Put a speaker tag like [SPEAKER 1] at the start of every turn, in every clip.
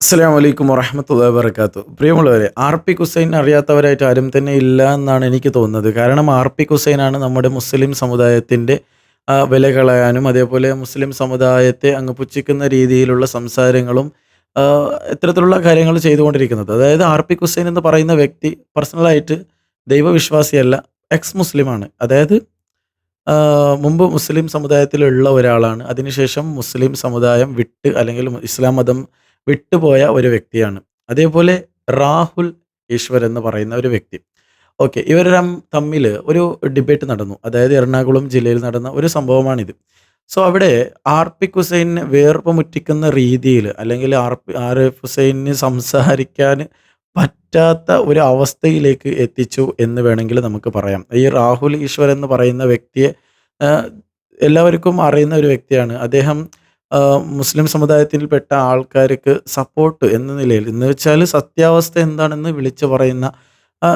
[SPEAKER 1] അസ്സാം വലൈക്കും വറഹമത്തല്ലാ വർക്കാത്തു പ്രിയമുള്ളവരെ ആർ പി ഹുസൈൻ അറിയാത്തവരായിട്ട് ആരും തന്നെ ഇല്ല എന്നാണ് എനിക്ക് തോന്നുന്നത്. കാരണം ആർ പി ഹുസൈനാണ് നമ്മുടെ മുസ്ലിം സമുദായത്തിന്റെ വില കളയാനും അതേപോലെ മുസ്ലിം സമുദായത്തെ അങ്ങ് പുച്ഛിക്കുന്ന രീതിയിലുള്ള സംസാരങ്ങളും ഇത്തരത്തിലുള്ള കാര്യങ്ങൾ ചെയ്തുകൊണ്ടിരിക്കുന്നത്. അതായത് ആർ പി ഹുസൈൻ എന്ന് പറയുന്ന വ്യക്തി പേഴ്സണലായിട്ട് ദൈവവിശ്വാസിയല്ല എക്സ് മുസ്ലിമാണ് അതായത് മുമ്പ് മുസ്ലിം സമുദായത്തിലുള്ള ഒരാളാണ്. അതിനുശേഷം മുസ്ലിം സമുദായം വിട്ട് അല്ലെങ്കിൽ ഇസ്ലാം മതം വിട്ടുപോയ ഒരു വ്യക്തിയാണ്. അതേപോലെ രാഹുൽ ഈശ്വർ എന്ന് പറയുന്ന ഒരു വ്യക്തി. ഓക്കെ ഇവർ തമ്മിൽ ഒരു ഡിബേറ്റ് നടന്നു. അതായത് എറണാകുളം ജില്ലയിൽ നടന്ന ഒരു സംഭവമാണിത്. സോ അവിടെ ആർ പി ഹുസൈനെ വേർപ്പ് മുറ്റിക്കുന്ന രീതിയിൽ അല്ലെങ്കിൽ ആർ പി ആർ എഫ് ഹുസൈന് സംസാരിക്കാൻ പറ്റാത്ത ഒരു അവസ്ഥയിലേക്ക് എത്തിച്ചു എന്ന് വേണമെങ്കിൽ നമുക്ക് പറയാം. ഈ രാഹുൽ ഈശ്വർ എന്ന് പറയുന്ന വ്യക്തിയെ എല്ലാവർക്കും അറിയുന്ന ഒരു വ്യക്തിയാണ്. അദ്ദേഹം മുസ്ലിം സമുദായത്തിൽപ്പെട്ട ആൾക്കാർക്ക് സപ്പോർട്ട് എന്ന നിലയിൽ എന്ന് വെച്ചാൽ സത്യാവസ്ഥ എന്താണെന്ന് വിളിച്ചു പറയുന്ന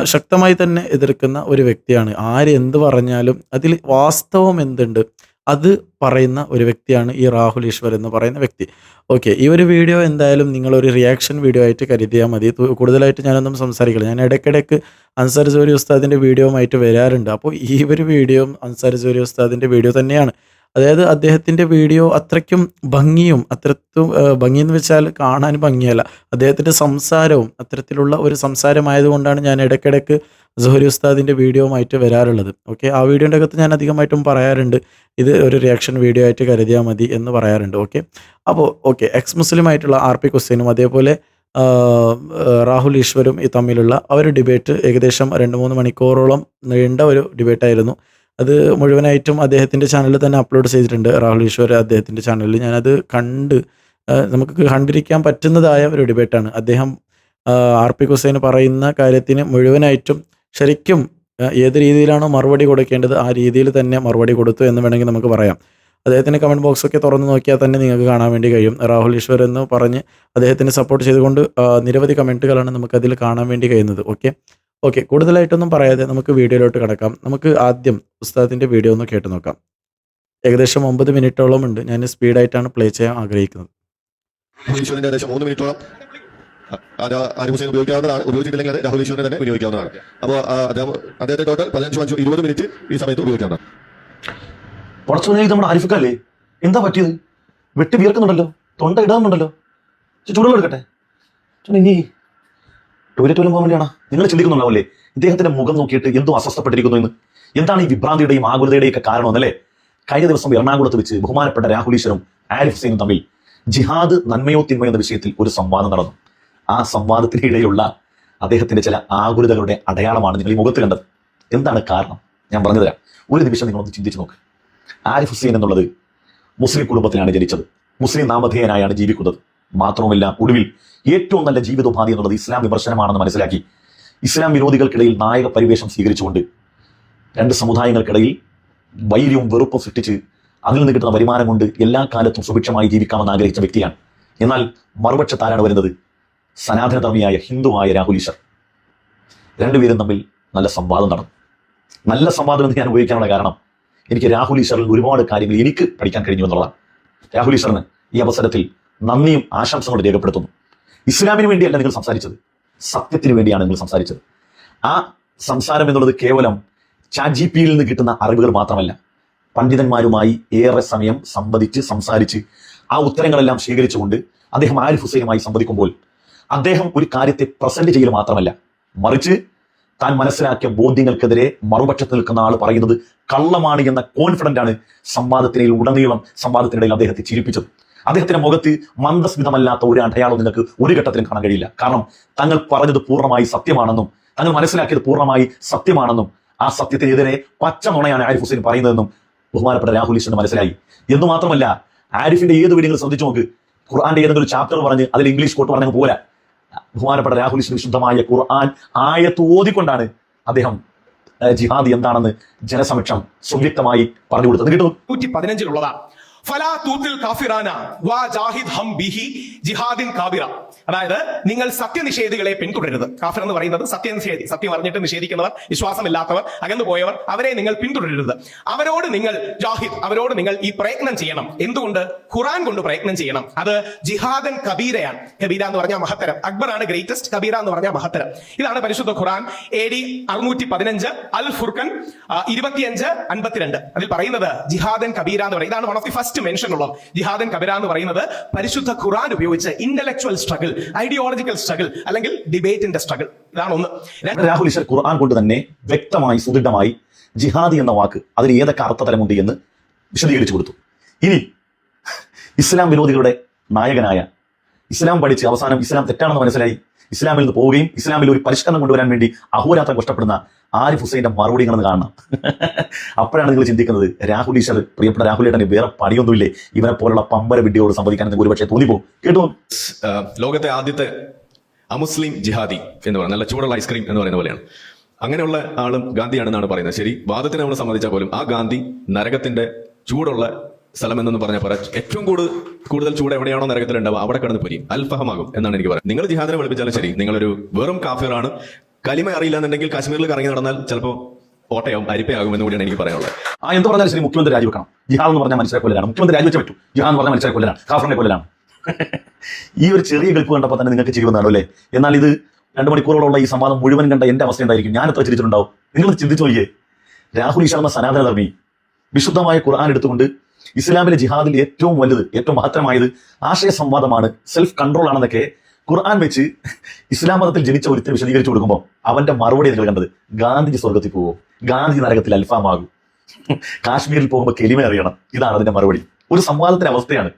[SPEAKER 1] ശക്തമായി തന്നെ എതിർക്കുന്ന ഒരു വ്യക്തിയാണ്. ആര് എന്ത് പറഞ്ഞാലും അതിൽ വാസ്തവം എന്തുണ്ട് അത് പറയുന്ന ഒരു വ്യക്തിയാണ് ഈ രാഹുൽ ഈശ്വർ എന്ന് പറയുന്ന വ്യക്തി. ഓക്കെ ഈ ഒരു വീഡിയോ എന്തായാലും നിങ്ങളൊരു റിയാക്ഷൻ വീഡിയോ ആയിട്ട് കരുതിയാൽ മതി. കൂടുതലായിട്ട് ഞാനൊന്നും സംസാരിക്കില്ല. ഞാൻ ഇടയ്ക്കിടയ്ക്ക് അൻസാർ ജോലി ഉസ്താദിന്റെ ആയിട്ട് വരാറുണ്ട്. അപ്പോൾ ഈ ഒരു വീഡിയോ അൻസാർ ജോലി ഉസ്താദിന്റെ വീഡിയോ തന്നെയാണ്. അതായത് അദ്ദേഹത്തിന്റെ വീഡിയോ അത്രയ്ക്കും ഭംഗിയും അത്രത്തും ഭംഗി എന്ന് വെച്ചാൽ കാണാൻ ഭംഗിയല്ല. അദ്ദേഹത്തിന്റെ സംസാരവും അത്തരത്തിലുള്ള ഒരു സംസാരമായതുകൊണ്ടാണ് ഞാൻ ഇടയ്ക്കിടയ്ക്ക് സുഹരി ഉസ്താദിന്റെ വീഡിയോമായിട്ട് വരാറുള്ളത്. ഓക്കെ ആ വീഡിയോന്റെ അകത്ത് ഞാൻ അധികമായിട്ടും പറയാറുണ്ട് ഇത് ഒരു റിയാക്ഷൻ വീഡിയോ ആയിട്ട് കരുതിയാൽ മതി എന്ന് പറയാറുണ്ട്. ഓക്കെ അപ്പോൾ ഓക്കെ എക്സ് മുസ്ലിം ആയിട്ടുള്ള ആർ പി ക്വസ്റ്റ്യനും അതേപോലെ രാഹുൽ ഈശ്വരും തമ്മിലുള്ള ആ ഒരു ഡിബേറ്റ് ഏകദേശം രണ്ട് മൂന്ന് മണിക്കൂറോളം നീണ്ട ഒരു ഡിബേറ്റായിരുന്നു. അത് മുഴുവനായിട്ടും അദ്ദേഹത്തിന്റെ ചാനലിൽ തന്നെ അപ്ലോഡ് ചെയ്തിട്ടുണ്ട്. രാഹുൽ ഈശ്വർ അദ്ദേഹത്തിന്റെ ചാനലിൽ ഞാനത് കണ്ട് നമുക്ക് കണ്ടിരിക്കാൻ പറ്റുന്നതായ ഒരു ഡിബേറ്റാണ് അദ്ദേഹം ആർ പി ഹുസൈൻ പറയുന്ന കാര്യത്തിന് മുഴുവനായിട്ടും ശരിക്കും ഏത് രീതിയിലാണോ മറുപടി കൊടുക്കേണ്ടത് ആ രീതിയിൽ തന്നെ മറുപടി കൊടുത്തു എന്ന് വേണമെങ്കിൽ നമുക്ക് പറയാം. അദ്ദേഹത്തിന്റെ കമന്റ് ബോക്സൊക്കെ തുറന്ന് നോക്കിയാൽ തന്നെ നിങ്ങൾക്ക് കാണാൻ വേണ്ടി കഴിയും. രാഹുൽ ഈശ്വർ എന്ന് പറഞ്ഞ് അദ്ദേഹത്തിന് സപ്പോർട്ട് ചെയ്തുകൊണ്ട് നിരവധി കമന്റുകളാണ് നമുക്കതിൽ കാണാൻ വേണ്ടി കഴിയുന്നത്. ഓക്കെ ഓക്കെ കൂടുതലായിട്ടൊന്നും പറയാതെ നമുക്ക് വീഡിയോയിലോട്ട് കിടക്കാം. നമുക്ക് ആദ്യം പുസ്തകത്തിന്റെ വീഡിയോ ഒന്ന് കേട്ട് നോക്കാം. ഏകദേശം ഒമ്പത് മിനിറ്റോളം ഉണ്ട്. ഞാൻ സ്പീഡായിട്ടാണ് പ്ലേ ചെയ്യാൻ ആഗ്രഹിക്കുന്നത്.
[SPEAKER 2] ഏകദേശം മൂന്ന് മിനിറ്റോളം. ആരും ഹുസൈൻ ഉപയോഗിക്കാവുന്നതാണ്. ഉപയോഗിച്ചിട്ടില്ലെങ്കിൽ അത് രാഹുൽ ഈശ്വരനെ തന്നെ വിനിയോഗിക്കാവുന്നതാണ്. അപ്പോൾ അദ്ദേഹം അദ്ദേഹത്തെ ടോട്ടൽ പതിനഞ്ച് അഞ്ചു ഇരുപത് മിനിറ്റ് ഈ സമയത്ത് ഉപയോഗിക്കാവുന്നതാണ്.
[SPEAKER 3] പുറത്തുനിന്ന് ഇത് നമ്മുടെ ആരിഫക്കല്ലേ എന്താ പറ്റിയത്? വെട്ടി വിയർക്കുന്നുണ്ടല്ലോ. തൊണ്ട ഇടാന്നുണ്ടല്ലോ. ചൂടുവെള്ളം എടുക്കട്ടെ ഇനി ടോയ്ലറ്റ് വല്ലതും പോകാൻ നിങ്ങൾ ചിന്തിക്കുന്നുണ്ടാവില്ലേ? ഇദ്ദേഹത്തിന്റെ മുഖം നോക്കിയിട്ട് എന്തോ അസ്വസ്ഥപ്പെട്ടിരിക്കുന്നു എന്ന്. എന്താണ് ഈ വിഭ്രാന്തിയുടെയും ആകുലതയുടെയും ഒക്കെ കാരണം എന്നല്ലേ? കഴിഞ്ഞ ദിവസം എറണാകുളത്ത് വെച്ച് ബഹുമാനപ്പെട്ട രാഹുലീശ്വരും ആരിഫ് ഹുസൈനും തമ്മിൽ ജിഹാദ് നന്മയോ തിന്മയോ എന്ന വിഷയത്തിൽ ഒരു സംവാദം നടന്നു. ആ സംവാദത്തിനിടയിലുള്ള അദ്ദേഹത്തിന്റെ ചില ആകുലതകളുടെ അടയാളമാണ് നിങ്ങൾ ഈ മുഖത്ത് കണ്ടത്. എന്താണ് കാരണം? ഞാൻ പറഞ്ഞുതരാം ഒരു നിമിഷം നിങ്ങളൊന്ന് ചിന്തിച്ചു നോക്ക്. ആരിഫ് ഹുസൈൻ എന്നുള്ളത് മുസ്ലിം കുടുംബത്തിലാണ് ജനിച്ചത്. മുസ്ലിം നാമധേയനായാണ് ജീവിക്കുന്നത്. മാത്രവുമല്ല ഒടുവിൽ ഏറ്റവും നല്ല ജീവിതോപാധി എന്നുള്ളത് ഇസ്ലാം വിമർശനമാണെന്ന് മനസ്സിലാക്കി. ഇസ്ലാം വിരോധികൾക്കിടയിൽ നായക പരിവേഷം സ്വീകരിച്ചുകൊണ്ട് രണ്ട് സമുദായങ്ങൾക്കിടയിൽ വൈര്യവും വെറുപ്പും സൃഷ്ടിച്ച് അതിൽ നിന്ന് കിട്ടുന്ന വരുമാനം കൊണ്ട് എല്ലാ കാലത്തും സുഭിക്ഷമായി ജീവിക്കാമെന്ന് ആഗ്രഹിച്ച വ്യക്തിയാണ്. എന്നാൽ മറുപക്ഷത്താരാണ് വരുന്നത്? സനാതനധർമ്മിയായ ഹിന്ദുവായ രാഹുൽ ഈശ്വർ. രണ്ടുപേരും തമ്മിൽ നല്ല സംവാദം നടന്നു. നല്ല സംവാദം എന്ന് ഞാൻ ഉപയോഗിക്കാനുള്ള കാരണം എനിക്ക് രാഹുൽ ഈശ്വറിൽ ഒരുപാട് കാര്യങ്ങൾ എനിക്ക് പഠിക്കാൻ കഴിഞ്ഞു എന്നുള്ളതാണ്. രാഹുൽ ഈശ്വറിന് ഈ അവസരത്തിൽ നന്ദിയും ആശംസകളും രേഖപ്പെടുത്തുന്നു. ഇസ്ലാമിന് വേണ്ടിയല്ല നിങ്ങൾ സംസാരിച്ചത്. സത്യത്തിന് വേണ്ടിയാണ് നിങ്ങൾ സംസാരിച്ചത്. ആ സംസാരം എന്നുള്ളത് കേവലം ചാറ്റ് ജി പിയിൽ നിന്ന് കിട്ടുന്ന അറിവുകൾ മാത്രമല്ല. പണ്ഡിതന്മാരുമായി ഏറെ സമയം സംവദിച്ച് സംസാരിച്ച് ആ ഉത്തരങ്ങളെല്ലാം ശേഖരിച്ചുകൊണ്ട് അദ്ദേഹം ആരിഫ് ഹുസൈനുമായി സംവദിക്കുമ്പോൾ അദ്ദേഹം ഒരു കാര്യത്തെ പ്രസന്റ് ചെയ്യൽ മാത്രമല്ല. മറിച്ച് താൻ മനസ്സിലാക്കിയ ബോധ്യങ്ങൾക്കെതിരെ മറുപക്ഷത്ത് നിൽക്കുന്ന ആൾ പറയുന്നത് കള്ളമാണ് എന്ന കോൺഫിഡന്റ് ആണ് സംവാദത്തിനിടയിൽ ഉടനീളം സംവാദത്തിനിടയിൽ അദ്ദേഹത്തെ ചിരിപ്പിച്ചത്. അദ്ദേഹത്തിന്റെ മുഖത്ത് മന്ദസ്മിതമല്ലാത്ത ഒരു അടയാളം നിങ്ങൾക്ക് ഒരു ഘട്ടത്തിലും കാണാൻ കഴിയില്ല. കാരണം തങ്ങൾ പറഞ്ഞത് പൂർണമായി സത്യമാണെന്നും തങ്ങൾ മനസ്സിലാക്കിയത് പൂർണമായി സത്യമാണെന്നും ആ സത്യത്തിനെതിരെ പച്ച നുണയാണ് ആരിഫ് ഹുസൈൻ പറയുന്നതെന്നും ബഹുമാനപ്പെട്ട രാഹുൽ ഈശ്വരന് മനസ്സിലായി. എന്ന് മാത്രമല്ല ആരിഫിന്റെ ഏത് വീടുകൾ ശ്രദ്ധിച്ചു നോക്ക്. ഖുർആന്റെ ഏതെങ്കിലും ചാപ്റ്റർ പറഞ്ഞ് അതിൽ ഇംഗ്ലീഷ് കോട്ട് പറഞ്ഞു പോലെ ബഹുമാനപ്പെട്ട രാഹുൽ ഈശ്വരൻ വിശുദ്ധമായ ഖുർആൻ ആയത്ത് ഓതിക്കൊണ്ടാണ് അദ്ദേഹം ജിഹാദ് എന്താണെന്ന് ജനസമക്ഷം സുവ്യക്തമായി പറഞ്ഞു കൊടുത്തത്. കിട്ടുന്നു
[SPEAKER 4] നൂറ്റി പതിനഞ്ചിലുള്ളതാ. ഫലാ തൂത്തിൽ കാഫിറാന വാ ജാഹിദ് ഹം ബിഹി ജിഹാദിൻ കാബിറ. അതായത് നിങ്ങൾ സത്യനിഷേധികളെ പിന്തുടരുത് കാഫിർ എന്ന് പറയുന്നത് സത്യനിഷേധി. സത്യം അറിഞ്ഞിട്ട് നിഷേധിക്കുന്നവർ വിശ്വാസമില്ലാത്തവർ അകന്നു പോയവർ അവരെ നിങ്ങൾ പിന്തുടരരുത്. അവരോട് നിങ്ങൾ ജാഹിദ് അവരോട് നിങ്ങൾ ഈ പ്രയത്നം ചെയ്യണം. എന്തുകൊണ്ട്? ഖുറാൻ കൊണ്ട് പ്രയത്നം ചെയ്യണം. അത് ജിഹാദൻ കബീരയാണ്. കബീര എന്ന് പറഞ്ഞാൽ മഹത്തരം. അക്ബർ ആണ് ഗ്രേറ്റസ്റ്റ് കബീര എന്ന് പറഞ്ഞാൽ മഹത്തരം. ഇതാണ് പരിശുദ്ധ ഖുറാൻ എ ഡി അറുന്നൂറ്റി പതിനഞ്ച് അൽ ഫുർഖൻ ഇരുപത്തിയഞ്ച് അൻപത്തിരണ്ട്. അതിൽ പറയുന്നത് ജിഹാദൻ കബീര എന്ന് പറയുന്നത് ഇതാണ് one of the first mention ഉള്ളത്. ജിഹാദൻ കബിര എന്ന് പറയുന്നത് പരിശുദ്ധ ഖുറാൻ ഉപയോഗിച്ച് ഇന്റലക്ച്വൽ സ്ട്രഗിൾ ഐഡിയോളജിക്കൽ സ്ട്രഗിൾ അല്ലെങ്കിൽ ഡിബേറ്റിന്റെ സ്ട്രഗിൾ ഇതാണ് ഒന്ന്.
[SPEAKER 3] രാഹുൽ ഈശ്വർ ഖുർആൻ കൊണ്ട് തന്നെ വ്യക്തമായി സുദൃഢമായി ജിഹാദി എന്ന വാക്ക് അതിന് ഏതൊക്കെ അർത്ഥതലമുണ്ട് എന്ന് വിശദീകരിച്ചു കൊടുത്തു. ഇനി ഇസ്ലാം വിരോധികളുടെ നായകനായ ഇസ്ലാം പഠിച്ച് അവസാനം ഇസ്ലാം തെറ്റാണെന്ന് മനസ്സിലായി ഇസ്ലാമിൽ നിന്ന് പോവുകയും ഇസ്ലാമിൽ ഒരു പരിഷ്കരണം കൊണ്ടുവരാൻ വേണ്ടി അഹോരാത്രം കഷ്ടപ്പെടുന്ന ആരിഫ് ഹുസൈന്റെ മറുപടി ഇങ്ങനെ കാണണം. അപ്പോഴാണ് നിങ്ങൾ ചിന്തിക്കുന്നത് രാഹുൽ ഈശ്വർ പ്രിയപ്പെട്ട രാഹുൽ ഏട്ടന് വേറെ പണിയൊന്നുമില്ലേ? ഇവനെ പോലുള്ള പമ്പര വിഡിയോട് സംവദിക്കാൻ ഒരുപക്ഷെ തോന്നിപ്പോകും കേട്ടോ?
[SPEAKER 5] ലോകത്തെ ആദ്യത്തെ അമുസ്ലിം ജിഹാദി എന്ന് പറയുന്നത് നല്ല ചൂടുള്ള ഐസ്ക്രീം എന്ന് പറയുന്ന പോലെയാണ്. അങ്ങനെയുള്ള ആളും ഗാന്ധിയാണെന്നാണ് പറയുന്നത്. ശരി വാദത്തിനെ നമ്മൾ സമ്മതിച്ചാൽ പോലും ആ ഗാന്ധി നരകത്തിന്റെ ചൂടുള്ള സ്ഥലം എന്നൊന്ന് പറഞ്ഞാൽ പറ ഏറ്റവും കൂടുതൽ കൂടുതൽ ചൂട് എവിടെയാണോ നരകത്തിൽ ഉണ്ടാവുക അവിടെ കിടന്ന് പൊരിയും. അൽഫഹമാകും എന്നാണ് എനിക്ക് പറയുന്നത്. നിങ്ങൾ ജിഹാദിനെ പഠിപ്പിച്ചാലും ശരി നിങ്ങളൊരു വെറും കാഫിറാണ്. കലിമ അറിയില്ല എന്നുണ്ടെങ്കിൽ കാശ്മീരിൽ കറങ്ങി നടന്നാൽ ചിലപ്പോൾ കോട്ടയാവും അരിപ്പയാകും എന്ന് കൂടിയാണ് എനിക്ക് പറയാനുള്ളത്.
[SPEAKER 3] ആ എന്ത് പറഞ്ഞാലും ശരി മുഖ്യമന്ത്രി രാജിവെക്കണം. ജിഹാദ് എന്ന് പറഞ്ഞാൽ മനുഷ്യരെ കൊല്ലലാണ്. മുഖ്യമന്ത്രി രാജിവെച്ചേ പറ്റൂ. ജിഹാദ് എന്ന് പറഞ്ഞാൽ മനുഷ്യരെ കൊല്ലലാണ്. കാഫറിനെ കൊല്ലലാണ്. ഈ ഒരു ചെറിയ കളിപ്പ് കണ്ടപ്പോൾ തന്നെ നിങ്ങൾക്ക് ചെയ്യുന്നതാണ് അല്ലേ? എന്നാൽ ഇത് രണ്ട് മണിക്കൂറോളമുള്ള ഈ സംവാദം മുഴുവൻ കണ്ട എന്റെ അവസ്ഥ എന്തായിരിക്കും? ഞാൻ എത്ര ചിരിച്ചിട്ടുണ്ടാവും? നിങ്ങൾ ചിന്തിച്ചു നോക്കിയേ. രാഹുൽ സനാതനധർമ്മി സനാതന ധർമ്മി വിശുദ്ധമായ ഖുർആൻ എടുത്തുകൊണ്ട് ഇസ്ലാമിലെ ജിഹാദിൽ ഏറ്റവും വലുത് ഏറ്റവും മഹത്തരമായത് ആശയ സംവാദമാണ് സെൽഫ് കൺട്രോൾ ആണെന്നൊക്കെ ഖുർആൻ വെച്ച് ഇസ്ലാം മതത്തിൽ ജനിച്ച ഒരുത്തിന് വിശദീകരിച്ചു കൊടുക്കുമ്പോൾ അവന്റെ മറുപടി നിങ്ങൾ കണ്ടത് ഗാന്ധിജി സ്വർഗത്തിൽ പോകും ഗാന്ധിജി നരകത്തിൽ അൽഫാമാകും. കാശ്മീരിൽ പോകുമ്പോൾ കെലിമ അറിയണം ഇതാണ് അതിന്റെ മറുപടി. ഒരു സംവാദത്തിന്റെ അവസ്ഥയാണ്.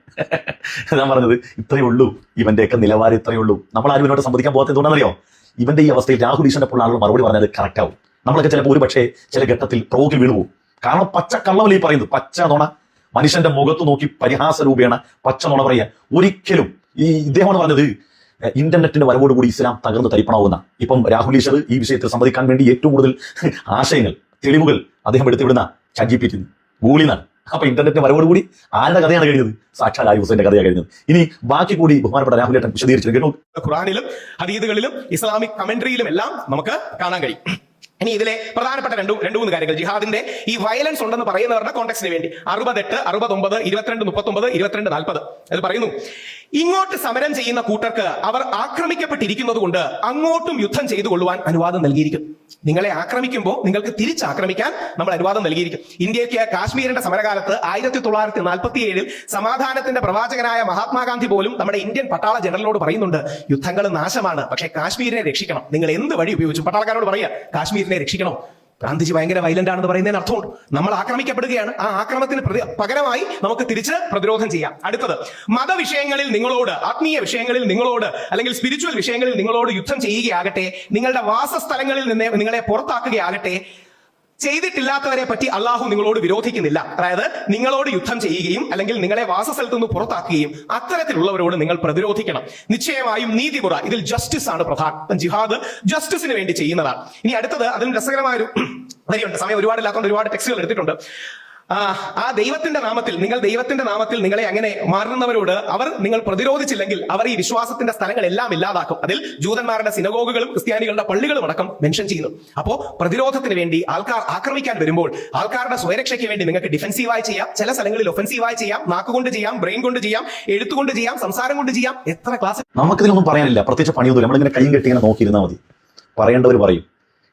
[SPEAKER 3] ഞാൻ പറഞ്ഞത് ഇത്രയേ ഉള്ളൂ. ഇവന്റെയൊക്കെ നിലവാരം ഇത്രയേ ഉള്ളൂ. നമ്മൾ ആരും ഇവനോട് സംവദിക്കാൻ പോകാത്ത എന്തുകൊണ്ടാണെന്നറിയോ? ഇവന്റെ ഈ അവസ്ഥയിൽ രാഹുൽ ഈശ്വരനെ പോലുള്ള മറുപടി പറഞ്ഞാൽ കറക്റ്റ് ആവും. നമ്മളൊക്കെ ചിലപ്പോൾ ഒരു പക്ഷേ ചില ഘട്ടത്തിൽ പ്രോഗിൽ വീണു പോകും കാരണം പച്ച കള്ളവലി പറയുന്നത്? പച്ച നുണ. മനുഷ്യന്റെ മുഖത്ത് നോക്കി പരിഹാസ രൂപേണ പച്ച നുണ പറയുക. ഒരിക്കലും ഈ ഇദ്ദേഹമാണ് പറഞ്ഞത് ഇന്റർനെറ്റിന്റെ വരവോടുകൂടി ഇസ്ലാം തകർന്ന് തരിപ്പണാവുന്ന ഇപ്പം രാഹുൽ ഈശ്വർ ഈ വിഷയത്തിൽ സംവദിക്കാൻ വേണ്ടി ഏറ്റവും കൂടുതൽ ആശയങ്ങൾ തെളിവുകൾ അദ്ദേഹം എടുത്തുവിടുന്ന ചാറ്റ് ഗൂളിനാണ് അപ്പൊ ഇന്റർനെറ്റിന്റെ വരവോടുകൂടി ആരുടെ കഥയാണ് കഴിഞ്ഞത് സാക്ഷാൽ ആയി ഹുസൈന്റെ കഥയാണ് കഴിഞ്ഞത് ഇനി ബാക്കി കൂടി ബഹുമാനപ്പെട്ട രാഹുൽ ഏട്ടൻ വിശദീകരിച്ചു കേട്ടോ?
[SPEAKER 4] ഖുറാനിലും ഹദീദുകളിലും ഇസ്ലാമിക് കമന്ററിയിലും എല്ലാം നമുക്ക് കാണാൻ കഴിയും. ഇനി ഇതിലെ പ്രധാനപ്പെട്ട രണ്ടു രണ്ടു മൂന്ന് കാര്യങ്ങൾ. ജിഹാദിന്റെ ഈ വയലൻസ് ഉണ്ടെന്ന് പറയുന്നവരുടെ കോൺടാക്സിന് വേണ്ടി. അറുപത്തെട്ട് അറുപത്തൊമ്പത് ഇരുപത്തിരണ്ട് മുപ്പത്തൊമ്പത് ഇരുപത്തിരണ്ട് നാൽപ്പത്. അത് പറയുന്നു. ഇങ്ങോട്ട് സമരം ചെയ്യുന്ന കൂട്ടർക്ക് അവർ ആക്രമിക്കപ്പെട്ടിരിക്കുന്നത് കൊണ്ട് അങ്ങോട്ടും യുദ്ധം ചെയ്തു കൊള്ളുവാൻ അനുവാദം നൽകിയിരിക്കും നിങ്ങളെ ആക്രമിക്കുമ്പോൾ നിങ്ങൾക്ക് തിരിച്ചാക്രമിക്കാൻ നമ്മൾ അനുവാദം നൽകിയിരിക്കും ഇന്ത്യയ്ക്ക് കാശ്മീരിന്റെ സമരകാലത്ത് ആയിരത്തി തൊള്ളായിരത്തി നാൽപ്പത്തി ഏഴിൽ സമാധാനത്തിന്റെ പ്രവാചകനായ മഹാത്മാഗാന്ധി പോലും നമ്മുടെ ഇന്ത്യൻ പട്ടാള ജനറലിനോട് പറയുന്നുണ്ട് യുദ്ധങ്ങൾ നാശമാണ് പക്ഷേ കാശ്മീരിനെ രക്ഷിക്കണം. നിങ്ങൾ എന്ത് വഴി ഉപയോഗിച്ചു? പട്ടാളക്കാരോട് പറയുക കാശ്മീരിനെ രക്ഷിക്കണം. ഗാന്ധിജി ഭയങ്കര വൈലന്റ് ആണെന്ന് പറയുന്നതിന് അർത്ഥമുണ്ട്. നമ്മൾ ആക്രമിക്കപ്പെടുകയാണ്. ആ ആക്രമത്തിന് പകരമായി നമുക്ക് തിരിച്ച് പ്രതിരോധം ചെയ്യാം. അടുത്തത് മതവിഷയങ്ങളിൽ നിങ്ങളോട് ആത്മീയ വിഷയങ്ങളിൽ നിങ്ങളോട് അല്ലെങ്കിൽ സ്പിരിച്വൽ വിഷയങ്ങളിൽ നിങ്ങളോട് യുദ്ധം ചെയ്യുകയാകട്ടെ നിങ്ങളുടെ വാസസ്ഥലങ്ങളിൽ നിന്ന് നിങ്ങളെ പുറത്താക്കുകയാകട്ടെ ചെയ്തിട്ടില്ലാത്തവരെ പറ്റി അള്ളാഹു നിങ്ങളോട് വിരോധിക്കുന്നില്ല. അതായത് നിങ്ങളോട് യുദ്ധം ചെയ്യുകയും അല്ലെങ്കിൽ നിങ്ങളെ വാസസ്ഥലത്ത് നിന്ന് പുറത്താക്കുകയും അത്തരത്തിലുള്ളവരോട് നിങ്ങൾ പ്രതിരോധിക്കണം. നിശ്ചയമായും നീതിമുറ ഇതിൽ ജസ്റ്റിസ് ആണ് പ്രധാനം. ജിഹാദ് ജസ്റ്റിസിന് വേണ്ടി ചെയ്യുന്നതാണ്. ഇനി അടുത്തത് അതിൽ രസകരമായ ഒരു വരിയുണ്ട് സമയം ഒരുപാടില്ലാത്തതുകൊണ്ട് ഒരുപാട് ടെക്സ്റ്റുകൾ എടുത്തിട്ടുണ്ട്. ആ ആ ദൈവത്തിന്റെ നാമത്തിൽ നിങ്ങൾ ദൈവത്തിന്റെ നാമത്തിൽ നിങ്ങളെ അങ്ങനെ മാറുന്നവരോട് അവർ നിങ്ങൾ പ്രതിരോധിച്ചില്ലെങ്കിൽ അവർ ഈ വിശ്വാസത്തിന്റെ സ്ഥലങ്ങളെല്ലാം ഇല്ലാതാക്കും. അതിൽ ജൂതന്മാരുടെ സിനഗോഗുകളും ക്രിസ്ത്യാനികളുടെ പള്ളികളും അടക്കം മെൻഷൻ ചെയ്യുന്നു. അപ്പോ പ്രതിരോധത്തിന് വേണ്ടി ആൾക്കാർ ആക്രമിക്കാൻ വരുമ്പോൾ ആൾക്കാരുടെ സ്വയരക്ഷയ്ക്ക് വേണ്ടി നിങ്ങൾക്ക് ഡിഫെൻസീവായി ചെയ്യാം ചില സ്ഥലങ്ങളിൽ ഒഫൻസീവായി ചെയ്യാം നാക്കുകൊണ്ട് ചെയ്യാം ബ്രെയിൻ കൊണ്ട് ചെയ്യാം എഴുത്തുകൊണ്ട് ചെയ്യാം സംസാരം കൊണ്ട് ചെയ്യാം എത്ര ക്ലാസ്
[SPEAKER 3] നമുക്കിതിനൊന്നും പറയാനില്ല. പ്രത്യേകിച്ച് പണിയൊന്നുമില്ല. നമ്മളിങ്ങനെ കൈയും കെട്ടി ഇങ്ങനെ നോക്കിയിരുന്നാൽ മതി. പറയേണ്ടവർ പറയും.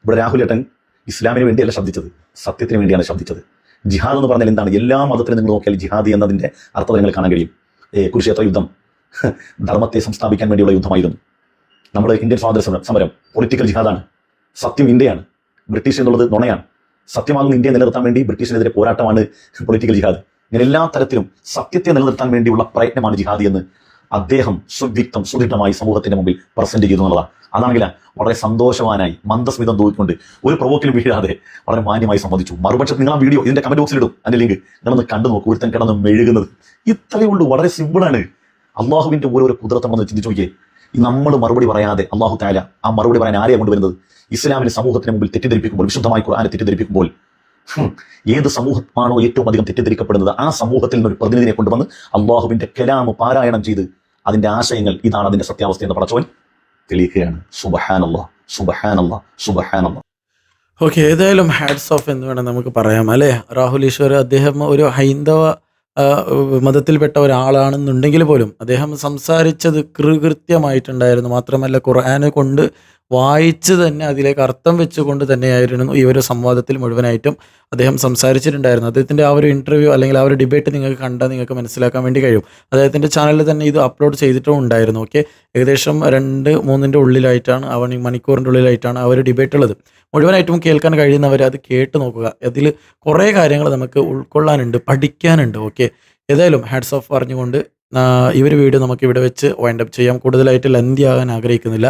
[SPEAKER 3] ഇവിടെ രാഹുൽ ഏട്ടൻ ഇസ്ലാമിന് വേണ്ടിയല്ല ശബ്ദിച്ചത്. സത്യത്തിന് വേണ്ടിയാണ് ശബ്ദിച്ചത്. ജിഹാദ് എന്ന് പറഞ്ഞാൽ എന്താണ്? എല്ലാ മതത്തിലും നിങ്ങൾ നോക്കിയാൽ ജിഹാദ് എന്നതിന്റെ അർത്ഥം നിങ്ങൾ കാണാൻ കഴിയും. കുരുക്ഷേത്ര യുദ്ധം. ധർമ്മത്തെ സംസ്ഥാപിക്കാൻ വേണ്ടിയുള്ള യുദ്ധമായിരുന്നു. നമ്മൾ ഇന്ത്യൻ സ്വാതന്ത്ര്യ സമരം പൊളിറ്റിക്കൽ ജിഹാദാണ്. സത്യം ഇന്ത്യയാണ്. ബ്രിട്ടീഷ് എന്നുള്ളത് നുണയാണ്. സത്യമാകുന്ന ഇന്ത്യ നിലനിർത്താൻ വേണ്ടി ബ്രിട്ടീഷിനെതിരെ പോരാട്ടമാണ് പൊളിറ്റിക്കൽ ജിഹാദ്. ഇങ്ങനെ എല്ലാ തരത്തിലും സത്യത്തെ നിലനിർത്താൻ വേണ്ടിയുള്ള പ്രയത്നമാണ് ജിഹാദി എന്ന് അദ്ദേഹം സുവ്യക്തം സുദൃഢമായി സമൂഹത്തിന്റെ മുമ്പിൽ പ്രസന്റ് ചെയ്തു എന്നുള്ളതാണ്. അതാണെങ്കിൽ വളരെ സന്തോഷവാനായി മന്ദസ്മിതം തോന്നിക്കൊണ്ട് ഒരു പ്രവോക്കിലും വീഴാതെ വളരെ മാന്യമായി സംബന്ധിച്ചു മറുപക്ഷത്ത് നിങ്ങൾ ആ വീഡിയോ ഇതിന്റെ കമന്റ് ബോക്സിൽ ഇടും. അതിന്റെ ലിങ്ക് നിങ്ങളൊന്ന് കണ്ടു നോക്കൂ. ഒരുത്തൻ കിടന്ന് മെഴുകുന്നത്. ഇത്രയേ ഉള്ളൂ. വളരെ സിമ്പിളാണ് അള്ളാഹുവിന്റെ ഓരോരോ കുതിരത്തമെന്ന് ചിന്തിച്ചു നോക്കിയേ. നമ്മൾ മറുപടി പറയാതെ അള്ളാഹു താല ആ മറുപടി പറയാൻ ആരെയാണ് കൊണ്ടുവരുന്നത്? ഇസ്ലാമിനെ സമൂഹത്തിന് മുമ്പിൽ തെറ്റിദ്ധരിപ്പിക്കുമ്പോൾ വിശുദ്ധമായി ഖുർആാനെ തെറ്റിദ്ധരിപ്പിക്കുമ്പോൾ ഏത് സമൂഹമാണോ ഏറ്റവും അധികം തെറ്റിദ്ധരിക്കപ്പെടുന്നത് ആ സമൂഹത്തിൽ നിന്ന് ഒരു പ്രതിനിധിയെ കൊണ്ടുവന്ന് അള്ളാഹുവിന്റെ കലാമ് പാരായണം ചെയ്ത് അതിന്റെ ആശയങ്ങൾ ഇതാണ് അതിന്റെ സത്യാവസ്ഥ എന്ന് പടച്ചവൻ തെളിയിക്കുകയാണ്. സുബഹാനല്ലാ സുബഹാനല്ലാ സുബഹാനല്ലാ.
[SPEAKER 1] ഓക്കെ ഏതായാലും ഹാഡ്സ് ഓഫ് എന്ന് വേണം നമുക്ക് പറയാം അല്ലേ? രാഹുൽ ഈശ്വർ അദ്ദേഹം ഒരു ഹൈന്ദവ മതത്തിൽപ്പെട്ട ഒരാളാണെന്നുണ്ടെങ്കിൽ പോലും അദ്ദേഹം സംസാരിച്ചത് കൃകൃത്യമായിട്ടുണ്ടായിരുന്നു. മാത്രമല്ല ഖുർആാനെ കൊണ്ട് വായിച്ച് തന്നെ അതിലേക്ക് അർത്ഥം വെച്ചുകൊണ്ട് തന്നെയായിരുന്നു ഈ ഒരു സംവാദത്തിൽ മുഴുവനായിട്ടും അദ്ദേഹം സംസാരിച്ചിട്ടുണ്ടായിരുന്നു അദ്ദേഹത്തിന്റെ ആ ഒരു ഇന്റർവ്യൂ അല്ലെങ്കിൽ ആ ഒരു ഡിബേറ്റ് നിങ്ങൾക്ക് കണ്ടാൽ നിങ്ങൾക്ക് മനസ്സിലാക്കാൻ വേണ്ടി കഴിയും. അദ്ദേഹത്തിന്റെ ചാനലിൽ തന്നെ ഇത് അപ്ലോഡ് ചെയ്തിട്ടും ഉണ്ടായിരുന്നു. ഓക്കെ ഏകദേശം രണ്ട് മൂന്നിന്റെ ഉള്ളിലായിട്ടാണ് അവൻ മണിക്കൂറിന്റെ ഉള്ളിലായിട്ടാണ് ആ ഒരു ഡിബേറ്റ് ഉള്ളത്. മുഴുവനായിട്ടും കേൾക്കാൻ കഴിയുന്നവർ അത് കേട്ട് നോക്കുക. അതിൽ കുറേ കാര്യങ്ങൾ നമുക്ക് ഉൾക്കൊള്ളാനുണ്ട് പഠിക്കാനുണ്ട്. ഓക്കെ ഏതായാലും ഹാഡ്സ് ഓഫ് പറഞ്ഞുകൊണ്ട് ഈ ഒരു വീഡിയോ നമുക്ക് ഇവിടെ വെച്ച് വൈൻഡപ്പ് ചെയ്യാം. കൂടുതലായിട്ട് ലെന്തി ആകാൻ ആഗ്രഹിക്കുന്നില്ല.